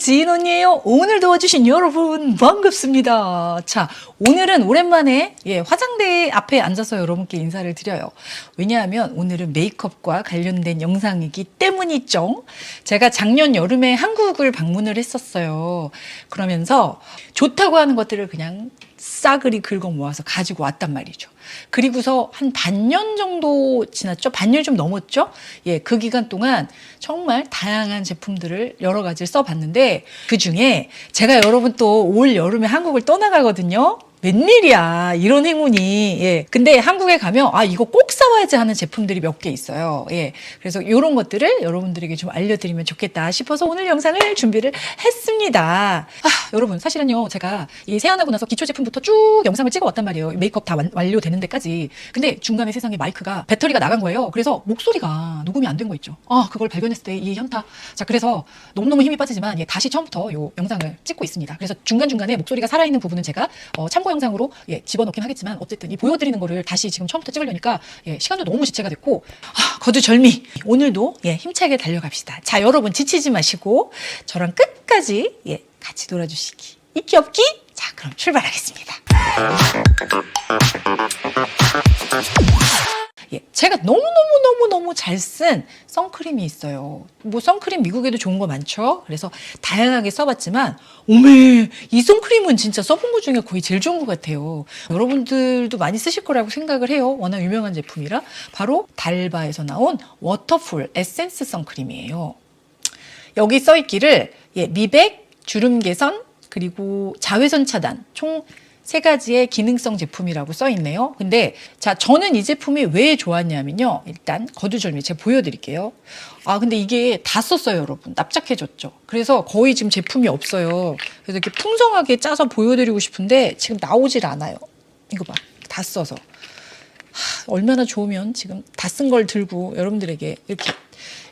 지인 언니예요. 오늘 도와주신 여러분 반갑습니다. 자, 오늘은 오랜만에 예, 화장대 앞에 앉아서 여러분께 인사를 드려요. 왜냐하면 오늘은 메이크업과 관련된 영상이기 때문이죠. 제가 작년 여름에 한국을 방문을 했었어요. 그러면서 좋다고 하는 것들을 그냥 싸그리 긁어 모아서 가지고 왔단 말이죠. 그리고서 한 반년 정도 지났죠? 반년 좀 넘었죠? 예, 그 기간 동안 정말 다양한 제품들을 여러 가지를 써봤는데 그 중에 제가 여러분 또 올 여름에 한국을 떠나가거든요. 웬일이야 이런 행운이 예 근데 한국에 가면 아 이거 꼭 사 와야지 하는 제품들이 몇 개 있어요. 예. 그래서 이런 것들을 여러분들에게 좀 알려드리면 좋겠다 싶어서 오늘 영상을 준비를 했습니다. 아 여러분 사실은요 제가 이 세안하고 나서 기초 제품부터 쭉 영상을 찍어 왔단 말이에요. 메이크업 다 완, 완료되는 데까지. 근데 중간에 세상에 마이크가 배터리가 나간 거예요. 그래서 목소리가 녹음이 안 된 거 있죠. 아 그걸 발견했을 때 이 현타. 자 그래서 너무너무 힘이 빠지지만 예, 다시 처음부터 요 영상을 찍고 있습니다. 그래서 중간중간에 목소리가 살아있는 부분은 제가 어, 참고 영상으로 예, 집어넣긴 하겠지만 어쨌든 이 보여드리는 거를 다시 지금 처음부터 찍으려니까 예, 도 너무 지체가 됐고 아, 거두절미 오늘도 예, 힘차게 달려갑시다. 자 여러분 지치지 마시고 저랑 끝까지 예, 같이 놀아주시기 있기 없기 자 그럼 출발하겠습니다. 예, 제가 너무너무너무너무 잘 쓴 선크림이 있어요. 뭐 선크림 미국에도 좋은 거 많죠. 그래서 다양하게 써봤지만 오메 이 선크림은 진짜 써본 것 중에 거의 제일 좋은 것 같아요. 여러분들도 많이 쓰실 거라고 생각을 해요. 워낙 유명한 제품이라 바로 달바에서 나온 워터풀 에센스 선크림이에요. 여기 써 있기를 예, 미백, 주름 개선, 그리고 자외선 차단 총 세 가지의 기능성 제품이라고 써 있네요. 근데 자 저는 이 제품이 왜 좋았냐면요. 일단 거두절미 제가 보여드릴게요. 아 근데 이게 다 썼어요, 여러분. 납작해졌죠. 그래서 거의 지금 제품이 없어요. 그래서 이렇게 풍성하게 짜서 보여드리고 싶은데 지금 나오질 않아요. 이거 봐, 다 써서. 하, 얼마나 좋으면 지금 다 쓴 걸 들고 여러분들에게 이렇게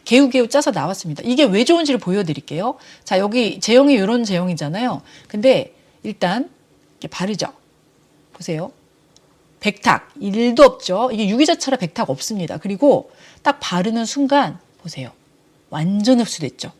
개우개우 짜서 나왔습니다. 이게 왜 좋은지를 보여드릴게요. 자, 여기 제형이 이런 제형이잖아요. 근데 일단 이렇게 바르죠. 보세요. 백탁, 일도 없죠. 이게 유기자차라 백탁 없습니다. 그리고 딱 바르는 순간, 보세요. 완전 흡수됐죠.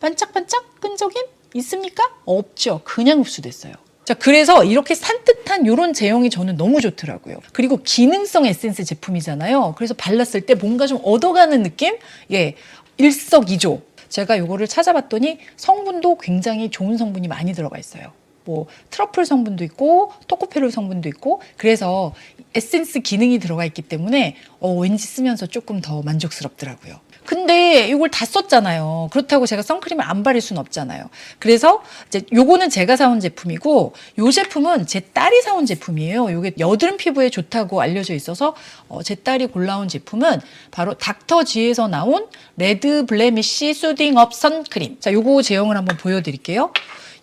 반짝반짝 끈적임 있습니까? 없죠. 그냥 흡수됐어요. 자, 그래서 이렇게 산뜻한 이런 제형이 저는 너무 좋더라고요. 그리고 기능성 에센스 제품이잖아요. 그래서 발랐을 때 뭔가 좀 얻어가는 느낌? 예, 일석이조. 제가 이거를 찾아봤더니 성분도 굉장히 좋은 성분이 많이 들어가 있어요. 뭐 트러플 성분도 있고 토코페롤 성분도 있고 그래서 에센스 기능이 들어가 있기 때문에 어, 왠지 쓰면서 조금 더 만족스럽더라고요. 근데 이걸 다 썼잖아요. 그렇다고 제가 선크림을 안 바를 수는 없잖아요. 그래서 이제 요거는 제가 사온 제품이고 요 제품은 제 딸이 사온 제품이에요. 요게 여드름 피부에 좋다고 알려져 있어서 어, 제 딸이 골라온 제품은 바로 닥터지에서 나온 레드 블레미쉬 수딩업 선크림. 자, 요거 제형을 한번 보여드릴게요.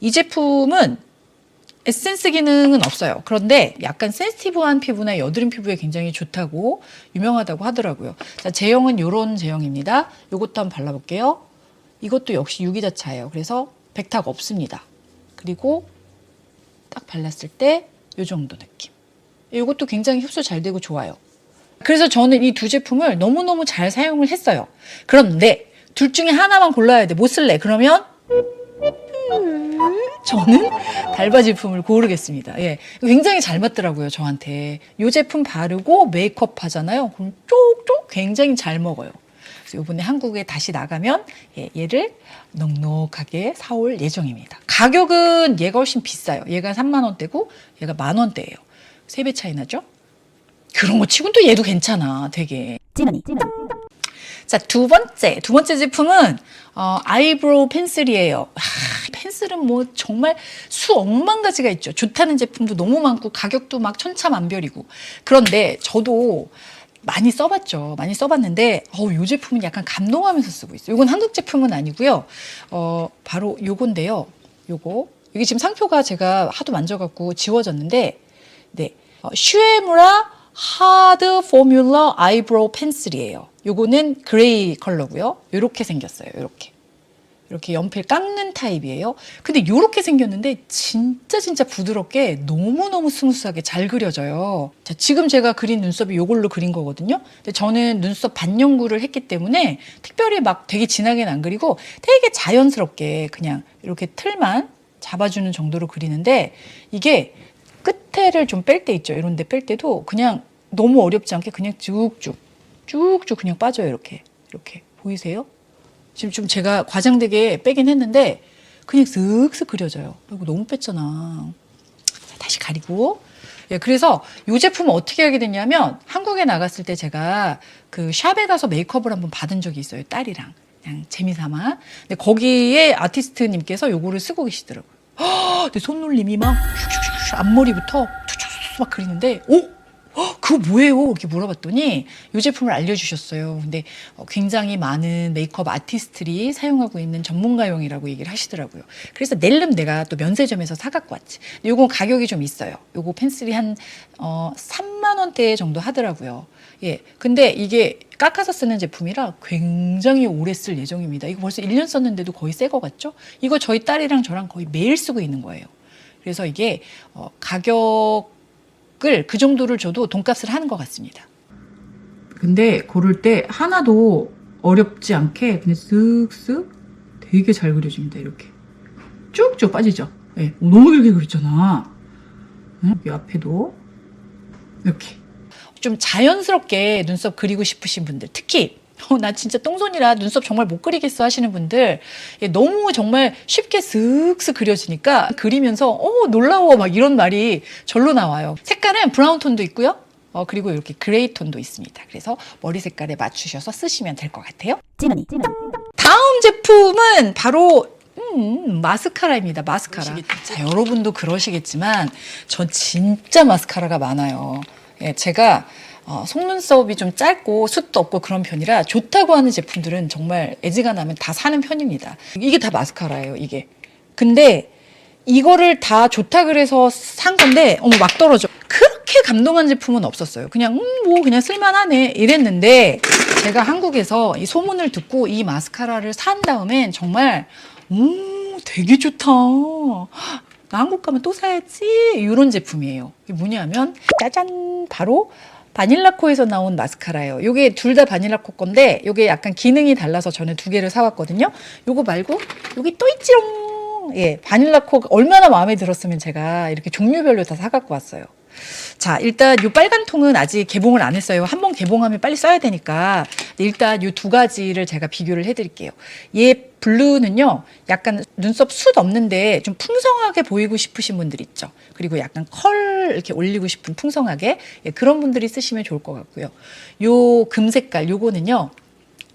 이 제품은 에센스 기능은 없어요. 그런데 약간 센시티브한 피부나 여드름 피부에 굉장히 좋다고 유명하다고 하더라고요. 자, 제형은 이런 제형입니다. 이것도 한번 발라볼게요. 이것도 역시 유기자차예요. 그래서 백탁 없습니다. 그리고 딱 발랐을 때 이 정도 느낌. 이것도 굉장히 흡수 잘 되고 좋아요. 그래서 저는 이 두 제품을 너무너무 잘 사용을 했어요. 그런데 둘 중에 하나만 골라야 돼. 못 쓸래. 그러면 저는 달바 제품을 고르겠습니다. 예. 굉장히 잘 맞더라고요, 저한테. 이 제품 바르고 메이크업 하잖아요. 그럼 쪽쪽 굉장히 잘 먹어요. 그래서 이번에 한국에 다시 나가면 예, 얘를 넉넉하게 사올 예정입니다. 가격은 얘가 훨씬 비싸요. 얘가 3만 원대고 얘가 만 원대예요. 세 배 차이 나죠? 그런 거 치곤 또 얘도 괜찮아, 되게. 찌머니 자, 두 번째. 두 번째 제품은, 어, 아이브로우 펜슬이에요. 하, 펜슬은 뭐 정말 수억만 가지가 있죠. 좋다는 제품도 너무 많고, 가격도 막 천차만별이고. 그런데 저도 많이 써봤죠. 많이 써봤는데, 어우, 요 제품은 약간 감동하면서 쓰고 있어요. 이건 한국 제품은 아니고요. 어, 바로 요건데요. 요거. 이게 지금 상표가 제가 하도 만져갖고 지워졌는데, 네. 어, 슈에무라 하드 포뮬러 아이브로우 펜슬이에요. 요거는 그레이 컬러고요. 요렇게 생겼어요. 요렇게. 이렇게 연필 깎는 타입이에요. 근데 이렇게 생겼는데 진짜 진짜 부드럽게 너무너무 스무스하게 잘 그려져요. 자, 지금 제가 그린 눈썹이 이걸로 그린 거거든요. 근데 저는 눈썹 반영구를 했기 때문에 특별히 막 되게 진하게는 안 그리고 되게 자연스럽게 그냥 이렇게 틀만 잡아주는 정도로 그리는데 이게 끝에를 좀 뺄 때 있죠. 이런 데 뺄 때도 그냥 너무 어렵지 않게 그냥 쭉쭉 쭉쭉 그냥 빠져요. 이렇게 이렇게 보이세요? 지금 좀 제가 과장되게 빼긴 했는데 그냥 쓱쓱 그려져요. 이거 너무 뺐잖아. 자, 다시 가리고. 예, 그래서 이 제품을 어떻게 하게 됐냐면 한국에 나갔을 때 제가 그 샵에 가서 메이크업을 한번 받은 적이 있어요. 딸이랑. 그냥 재미삼아. 근데 거기에 아티스트님께서 요거를 쓰고 계시더라고요. 허, 근데 손놀림이 막 슉슉슉 앞머리부터 툭툭툭 막 그리는데 오! 헉, 그거 뭐예요? 이렇게 물어봤더니 이 제품을 알려주셨어요. 근데 어, 굉장히 많은 메이크업 아티스트들이 사용하고 있는 전문가용이라고 얘기를 하시더라고요. 그래서 낼름 내가 또 면세점에서 사갖고 왔지. 요건 가격이 좀 있어요. 요거 펜슬이 한 어, 3만 원대 정도 하더라고요. 예. 근데 이게 깎아서 쓰는 제품이라 굉장히 오래 쓸 예정입니다. 이거 벌써 1년 썼는데도 거의 새 거 같죠? 이거 저희 딸이랑 저랑 거의 매일 쓰고 있는 거예요. 그래서 이게 어, 가격 을 그 정도를 줘도 돈값을 하는 것 같습니다. 근데 고를 때 하나도 어렵지 않게 그냥 쓱쓱 되게 잘 그려집니다. 이렇게 쭉쭉 빠지죠. 예, 오, 너무 길게 그렸잖아. 응? 여기 앞에도 이렇게 좀 자연스럽게 눈썹 그리고 싶으신 분들 특히 어, 나 진짜 똥손이라 눈썹 정말 못 그리겠어 하시는 분들 예, 너무 정말 쉽게 슥슥 그려지니까 그리면서 어 놀라워 막 이런 말이 절로 나와요. 색깔은 브라운 톤도 있고요. 어, 그리고 이렇게 그레이 톤도 있습니다. 그래서 머리 색깔에 맞추셔서 쓰시면 될 것 같아요. 찌머니 다음 제품은 바로 음, 마스카라입니다. 마스카라. 자, 여러분도 그러시겠지만 전 진짜 마스카라가 많아요. 예, 제가 어, 속눈썹이 좀 짧고 숱도 없고 그런 편이라 좋다고 하는 제품들은 정말 애지간하면 다 사는 편입니다. 이게 다 마스카라예요, 이게. 근데 이거를 다 좋다 그래서 산 건데 어머 막 떨어져. 그렇게 감동한 제품은 없었어요. 그냥 음 뭐 그냥 쓸만하네 이랬는데 제가 한국에서 이 소문을 듣고 이 마스카라를 산 다음엔 정말 오 되게 좋다. 나 한국 가면 또 사야지 이런 제품이에요. 이게 뭐냐면 짜잔 바로 바닐라코에서 나온 마스카라예요. 요게 둘 다 바닐라코 건데 요게 약간 기능이 달라서 저는 두 개를 사왔거든요. 요거 말고 여기 또 있지롱. 예, 바닐라코 얼마나 마음에 들었으면 제가 이렇게 종류별로 다 사갖고 왔어요. 자, 일단 요 빨간 통은 아직 개봉을 안 했어요. 한 번 개봉하면 빨리 써야 되니까. 일단 요 두 가지를 제가 비교를 해드릴게요. 얘 블루는요, 약간 눈썹 숱 없는데 좀 풍성하게 보이고 싶으신 분들 있죠. 그리고 약간 컬 이렇게 올리고 싶은 풍성하게 예, 그런 분들이 쓰시면 좋을 것 같고요. 요 금색깔 요거는요,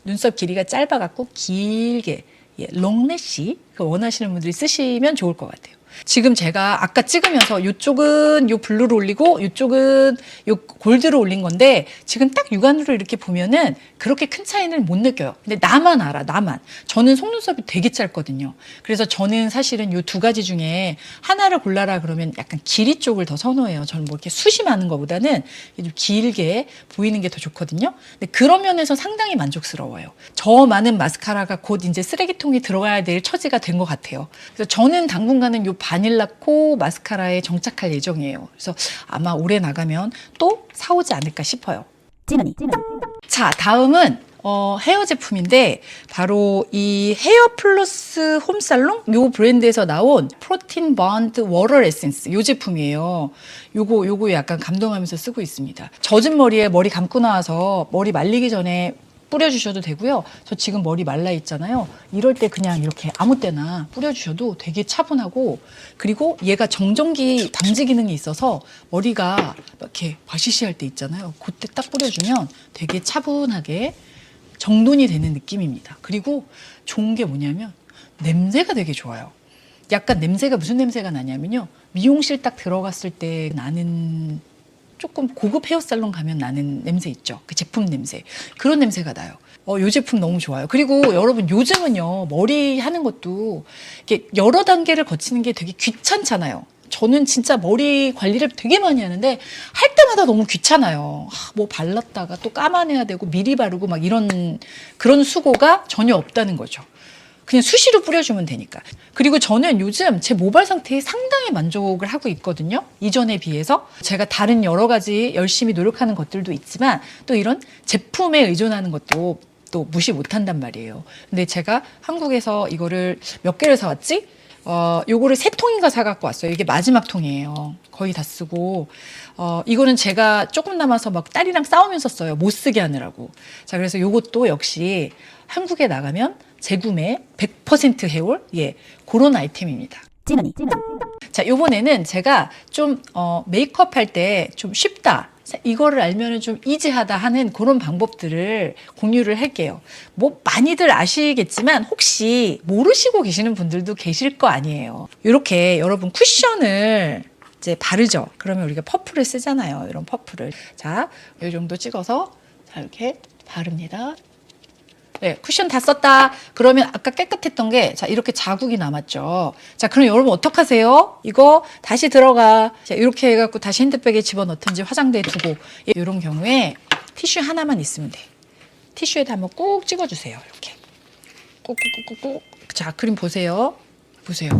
눈썹 길이가 짧아갖고 길게 예, 롱래시 그 원하시는 분들이 쓰시면 좋을 것 같아요. 지금 제가 아까 찍으면서 이쪽은 요 블루로 올리고 이쪽은 요 골드로 올린 건데 지금 딱 육안으로 이렇게 보면은 그렇게 큰 차이는 못 느껴요. 근데 나만 알아, 나만. 저는 속눈썹이 되게 짧거든요. 그래서 저는 사실은 요 두 가지 중에 하나를 골라라 그러면 약간 길이 쪽을 더 선호해요. 저는 뭐 이렇게 숱이 많은 것보다는 좀 길게 보이는 게 더 좋거든요. 근데 그런 면에서 상당히 만족스러워요. 저 많은 마스카라가 곧 이제 쓰레기통에 들어가야 될 처지가 된 것 같아요. 그래서 저는 당분간은 요 바닐라 코 마스카라에 정착할 예정이에요. 그래서 아마 올해 나가면 또 사오지 않을까 싶어요. 찌머니 자, 다음은 어, 헤어 제품인데 바로 이 헤어 플러스 홈살롱 요 브랜드에서 나온 프로틴 번드 워터 에센스 요 제품이에요. 요거 요거 약간 감동하면서 쓰고 있습니다. 젖은 머리에 머리 감고 나와서 머리 말리기 전에 뿌려주셔도 되고요. 저 지금 머리 말라 있잖아요. 이럴 때 그냥 이렇게 아무 때나 뿌려주셔도 되게 차분하고 그리고 얘가 정전기 방지 기능이 있어서 머리가 이렇게 과시시할 때 있잖아요. 그때 딱 뿌려주면 되게 차분하게 정돈이 되는 느낌입니다. 그리고 좋은 게 뭐냐면 냄새가 되게 좋아요. 약간 냄새가 무슨 냄새가 나냐면요. 미용실 딱 들어갔을 때 나는 조금 고급 헤어살론 가면 나는 냄새 있죠. 그 제품 냄새. 그런 냄새가 나요. 어, 요 제품 너무 좋아요. 그리고 여러분 요즘은요, 머리 하는 것도 이렇게 여러 단계를 거치는 게 되게 귀찮잖아요. 저는 진짜 머리 관리를 되게 많이 하는데 할 때마다 너무 귀찮아요. 아, 뭐 발랐다가 또 감아내야 되고 미리 바르고 막 이런 그런 수고가 전혀 없다는 거죠. 그냥 수시로 뿌려주면 되니까. 그리고 저는 요즘 제 모발 상태에 상당히 만족을 하고 있거든요. 이전에 비해서. 제가 다른 여러 가지 열심히 노력하는 것들도 있지만 또 이런 제품에 의존하는 것도 또 무시 못한단 말이에요. 근데 제가 한국에서 이거를 몇 개를 사왔지? 어, 요거를 세 통인가 사갖고 왔어요. 이게 마지막 통이에요. 거의 다 쓰고. 어, 이거는 제가 조금 남아서 막 딸이랑 싸우면서 써요. 못 쓰게 하느라고. 자, 그래서 요것도 역시 한국에 나가면 재구매 100% 해올, 예, 그런 아이템입니다. 찌머니 자, 요번에는 제가 좀, 어, 메이크업 할 때 좀 쉽다. 이거를 알면은 좀 이지하다 하는 그런 방법들을 공유를 할게요. 뭐 많이들 아시겠지만 혹시 모르시고 계시는 분들도 계실 거 아니에요. 이렇게 여러분 쿠션을 이제 바르죠. 그러면 우리가 퍼프를 쓰잖아요. 이런 퍼프를. 자, 이 정도 찍어서 자, 이렇게 바릅니다. 네, 쿠션 다 썼다. 그러면 아까 깨끗했던 게, 자, 이렇게 자국이 남았죠. 자, 그럼 여러분 어떡하세요? 이거 다시 들어가. 자, 이렇게 해갖고 다시 핸드백에 집어넣든지 화장대에 두고, 이런 경우에 티슈 하나만 있으면 돼. 티슈에다 한번 꾹 찍어주세요. 이렇게. 꾹꾹꾹꾹꾹. 자, 그림 보세요. 보세요.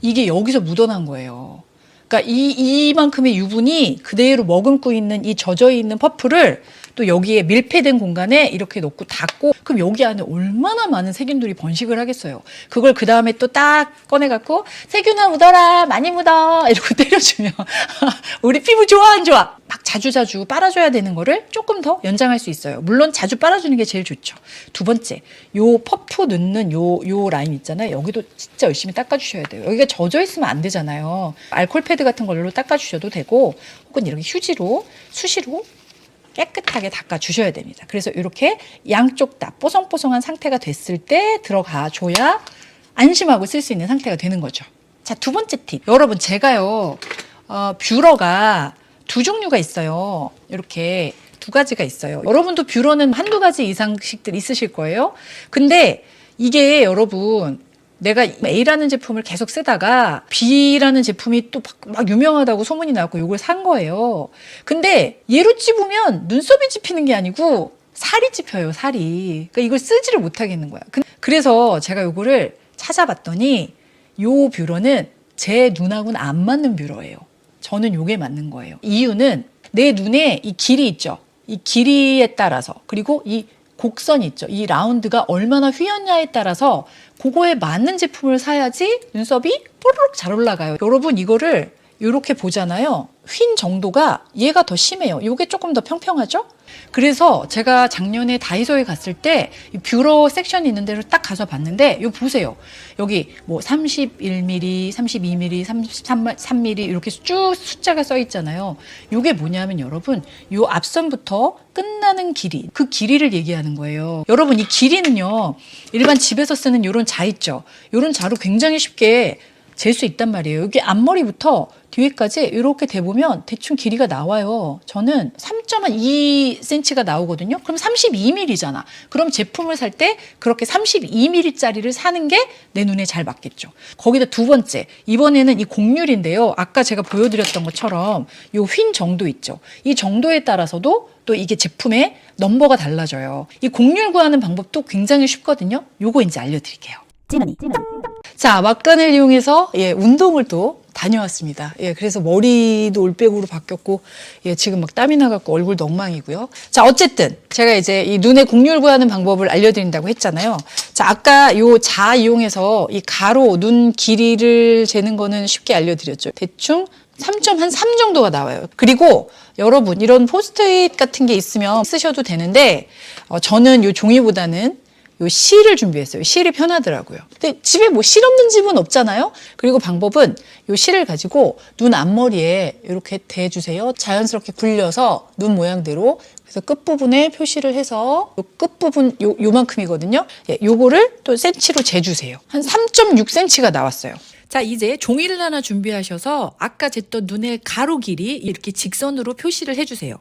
이게 여기서 묻어난 거예요. 그러니까 이 이만큼의 유분이 그대로 머금고 있는 이 젖어 있는 퍼프를 또 여기에 밀폐된 공간에 이렇게 넣고 닫고 그럼 여기 안에 얼마나 많은 세균들이 번식을 하겠어요. 그걸 그 다음에 또 딱 꺼내 갖고 세균아 묻어라 많이 묻어 이러고 때려주면 우리 피부 좋아 안 좋아? 막 자주 자주 빨아줘야 되는 거를 조금 더 연장할 수 있어요. 물론 자주 빨아주는 게 제일 좋죠. 두 번째, 요 퍼프 넣는 요 요 라인 있잖아요. 여기도 진짜 열심히 닦아주셔야 돼요. 여기가 젖어 있으면 안 되잖아요. 알콜 패드 같은 걸로 닦아주셔도 되고, 혹은 이렇게 휴지로 수시로 깨끗하게 닦아 주셔야 됩니다. 그래서 이렇게 양쪽 다 뽀송뽀송한 상태가 됐을 때 들어가 줘야 안심하고 쓸 수 있는 상태가 되는 거죠. 자, 두 번째 팁. 여러분, 제가요, 어, 뷰러가 두 종류가 있어요. 이렇게 두 가지가 있어요. 여러분도 뷰러는 한두 가지 이상씩들 있으실 거예요. 근데 이게 여러분, 내가 A라는 제품을 계속 쓰다가 B라는 제품이 또 막 유명하다고 소문이 나고 이걸 산 거예요. 근데 얘로 찝으면 눈썹이 찝히는 게 아니고 살이 찝혀요, 살이. 그러니까 이걸 쓰지를 못하겠는 거야. 근- 그래서 제가 요거를 찾아봤더니 요 뷰러는 제 눈하고는 안 맞는 뷰러예요. 저는 요게 맞는 거예요. 이유는 내 눈에 이 길이 있죠. 이 길이에 따라서 그리고 이 곡선이 있죠. 이 라운드가 얼마나 휘었냐에 따라서 그거에 맞는 제품을 사야지 눈썹이 뽀로록 잘 올라가요. 여러분 이거를 이렇게 보잖아요. 휜 정도가 얘가 더 심해요. 이게 조금 더 평평하죠? 그래서 제가 작년에 다이소에 갔을 때이 뷰러 섹션이 있는 데로 딱 가서 봤는데 이거 보세요. 여기 뭐 31mm, 32mm, 33mm 이렇게 쭉 숫자가 써 있잖아요. 이게 뭐냐면 여러분 요 앞선부터 끝나는 길이 그 길이를 얘기하는 거예요. 여러분 이 길이는요. 일반 집에서 쓰는 요런 자 있죠. 요런 자로 굉장히 쉽게 잴 수 있단 말이에요. 여기 앞머리부터 뒤에까지 이렇게 대보면 대충 길이가 나와요. 저는 3.2cm가 나오거든요. 그럼 32mm잖아. 그럼 제품을 살 때 그렇게 32mm짜리를 사는 게 내 눈에 잘 맞겠죠. 거기다 두 번째, 이번에는 이 곡률인데요. 아까 제가 보여드렸던 것처럼 요휜 정도 있죠. 이 정도에 따라서도 또 이게 제품의 넘버가 달라져요. 이 곡률 구하는 방법도 굉장히 쉽거든요. 요거 이제 알려드릴게요. 찌머니 자, 막간을 이용해서 예, 운동을 또 다녀왔습니다. 예, 그래서 머리도 올백으로 바뀌었고, 예, 지금 막 땀이 나갖고 얼굴도 엉망이고요. 자, 어쨌든 제가 이제 이 눈의 곡률 구하는 방법을 알려드린다고 했잖아요. 자, 아까 요 자 이용해서 이 가로 눈 길이를 재는 거는 쉽게 알려드렸죠. 대충 3.3 정도가 나와요. 그리고 여러분 이런 포스트잇 같은 게 있으면 쓰셔도 되는데 어, 저는 요 종이보다는 요 실을 준비했어요. 실이 편하더라고요. 근데 집에 뭐 실 없는 집은 없잖아요. 그리고 방법은 요 실을 가지고 눈 앞머리에 이렇게 대주세요. 자연스럽게 굴려서 눈 모양대로 그래서 끝부분에 표시를 해서 요 끝부분 요, 요만큼이거든요. 예, 요거를 또 센치로 재주세요. 한 3.6cm가 나왔어요. 자, 이제 종이를 하나 준비하셔서 아까 쟀던 눈의 가로 길이 이렇게 직선으로 표시를 해주세요.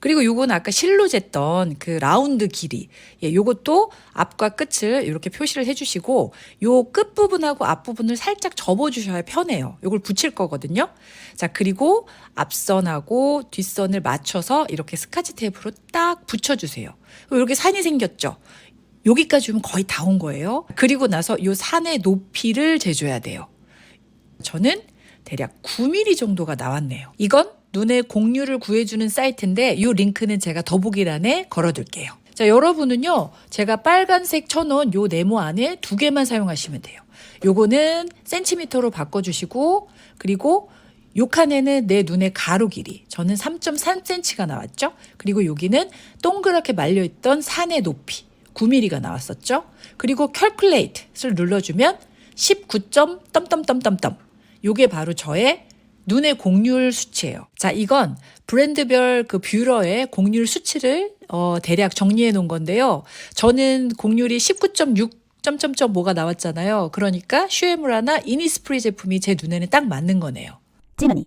그리고 요건 아까 실로 쟀던 그 라운드 길이. 예, 요것도 앞과 끝을 이렇게 표시를 해주시고 요 끝부분하고 앞부분을 살짝 접어주셔야 편해요. 요걸 붙일 거거든요. 자, 그리고 앞선하고 뒷선을 맞춰서 이렇게 스카치 테이프로 딱 붙여주세요. 이렇게 산이 생겼죠. 여기까지 오면 거의 다 온 거예요. 그리고 나서 요 산의 높이를 재줘야 돼요. 저는 대략 9mm 정도가 나왔네요. 이건 눈의 공유를 구해주는 사이트인데 이 링크는 제가 더보기란에 걸어둘게요. 자, 여러분은요, 제가 빨간색 쳐놓은 요 네모 안에 두 개만 사용하시면 돼요. 요거는 센티미터로 바꿔주시고, 그리고 요 칸에는 내 눈의 가로 길이. 저는 3.3cm가 나왔죠? 그리고 여기는 동그랗게 말려있던 산의 높이. 9mm가 나왔었죠? 그리고 calculate를 눌러주면 19. 점점점점점. 요게 바로 저의 눈의 공률 수치예요. 자, 이건 브랜드별 그 뷰러의 공률 수치를 어, 대략 정리해 놓은 건데요. 저는 공률이 19.6 점점점 뭐가 나왔잖아요. 그러니까 슈에무라나 이니스프리 제품이 제 눈에는 딱 맞는 거네요. 찌머니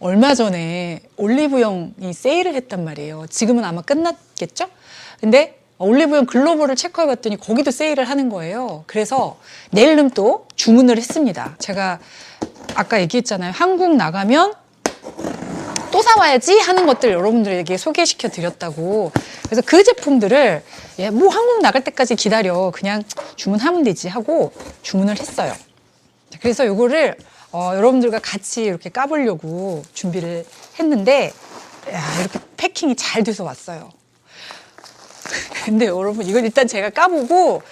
얼마 전에 올리브영이 세일을 했단 말이에요. 지금은 아마 끝났겠죠? 근데 올리브영 글로벌을 체크해 봤더니 거기도 세일을 하는 거예요. 그래서 내일름 또 주문을 했습니다. 제가 아까 얘기했잖아요. 한국 나가면 또 사와야지 하는 것들 여러분들에게 소개시켜 드렸다고. 그래서 그 제품들을 예, 뭐 한국 나갈 때까지 기다려. 그냥 주문하면 되지 하고 주문을 했어요. 그래서 요거를 어, 여러분들과 같이 이렇게 까보려고 준비를 했는데 야, 이렇게 패킹이 잘 돼서 왔어요. 근데 여러분 이건 일단 제가 까보고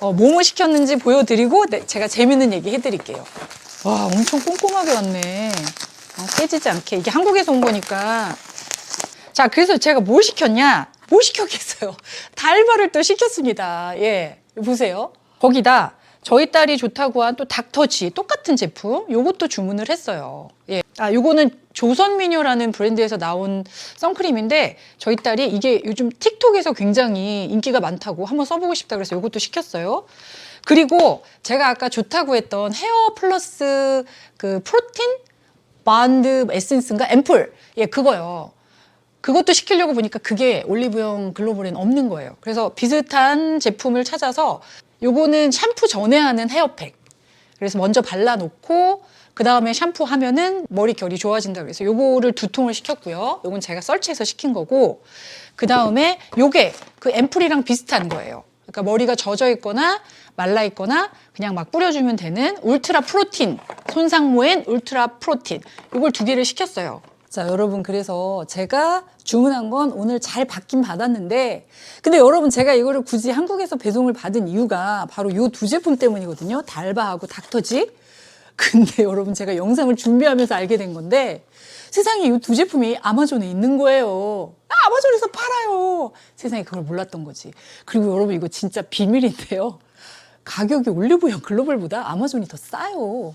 어, 뭐뭐 시켰는지 보여드리고 네, 제가 재밌는 얘기 해드릴게요. 와 엄청 꼼꼼하게 왔네. 어, 깨지지 않게 이게 한국에서 온 거니까. 자 그래서 제가 뭘 시켰냐? 뭐 시켰겠어요? 달바를 또 시켰습니다. 예 보세요. 거기다 저희 딸이 좋다고 한 또 닥터지 똑같은 제품 요것도 주문을 했어요. 예. 아 요거는 조선미녀라는 브랜드에서 나온 선크림인데 저희 딸이 이게 요즘 틱톡에서 굉장히 인기가 많다고 한번 써보고 싶다 그래서 요것도 시켰어요. 그리고 제가 아까 좋다고 했던 헤어 플러스 그 프로틴 반드 에센스인가 앰플 예 그거요. 그것도 시키려고 보니까 그게 올리브영 글로벌엔 없는 거예요. 그래서 비슷한 제품을 찾아서 요거는 샴푸 전에 하는 헤어팩. 그래서 먼저 발라놓고 그 다음에 샴푸하면은 머리 결이 좋아진다 그래서 요거를 두 통을 시켰고요. 요건 제가 설치해서 시킨 거고 그 다음에 요게 그 앰플이랑 비슷한 거예요. 그러니까 머리가 젖어 있거나 말라 있거나 그냥 막 뿌려주면 되는 울트라 프로틴 손상모엔 울트라 프로틴. 요걸 두 개를 시켰어요. 자 여러분 그래서 제가 주문한 건 오늘 잘 받긴 받았는데 근데 여러분 제가 이거를 굳이 한국에서 배송을 받은 이유가 바로 요두 제품 때문이거든요. 달바하고 닥터지. 근데 여러분 제가 영상을 준비하면서 알게 된 건데 세상에 이 두 제품이 아마존에 있는 거예요. 아, 아마존에서 팔아요. 세상에 그걸 몰랐던 거지. 그리고 여러분 이거 진짜 비밀인데요 가격이 올리브영 글로벌보다 아마존이 더 싸요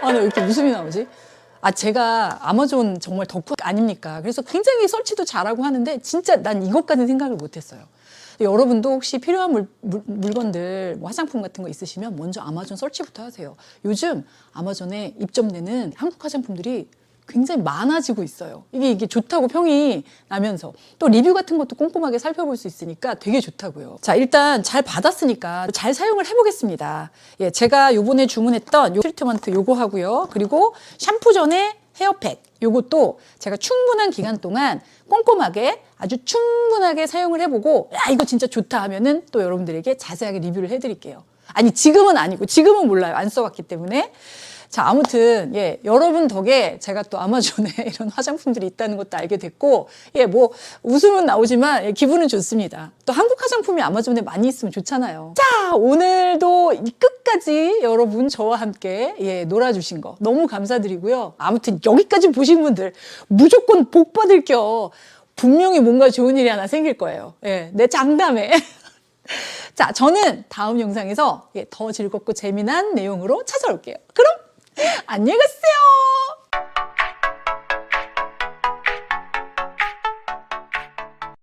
아, 나 왜 이렇게 웃음이 나오지? 아, 제가 아마존 정말 덕후 아닙니까? 그래서 굉장히 설치도 잘하고 하는데 진짜 난 이것까지는 생각을 못 했어요. 여러분도 혹시 필요한 물, 물, 건들 뭐 화장품 같은 거 있으시면 먼저 아마존 설치부터 하세요. 요즘 아마존에 입점되는 한국 화장품들이 굉장히 많아지고 있어요. 이게 이게 좋다고 평이 나면서 또 리뷰 같은 것도 꼼꼼하게 살펴볼 수 있으니까 되게 좋다고요. 자, 일단 잘 받았으니까 잘 사용을 해 보겠습니다. 예, 제가 요번에 주문했던 요 트리트먼트 요거 하고요. 그리고 샴푸 전에 헤어팩 요것도 제가 충분한 기간 동안 꼼꼼하게 아주 충분하게 사용을 해보고 야 이거 진짜 좋다 하면은 또 여러분들에게 자세하게 리뷰를 해드릴게요. 아니 지금은 아니고 지금은 몰라요 안 써봤기 때문에 자 아무튼 예 여러분 덕에 제가 또 아마존에 이런 화장품들이 있다는 것도 알게 됐고 예 뭐 웃음은 나오지만 예, 기분은 좋습니다. 또 한국 화장품이 아마존에 많이 있으면 좋잖아요. 자 오늘도 이 끝까지 여러분 저와 함께 예 놀아주신 거 너무 감사드리고요. 아무튼 여기까지 보신 분들 무조건 복 받을 겨 분명히 뭔가 좋은 일이 하나 생길 거예요. 예, 내 장담에. 자, 저는 다음 영상에서 예, 더 즐겁고 재미난 내용으로 찾아올게요. 그럼 안녕히 가세요.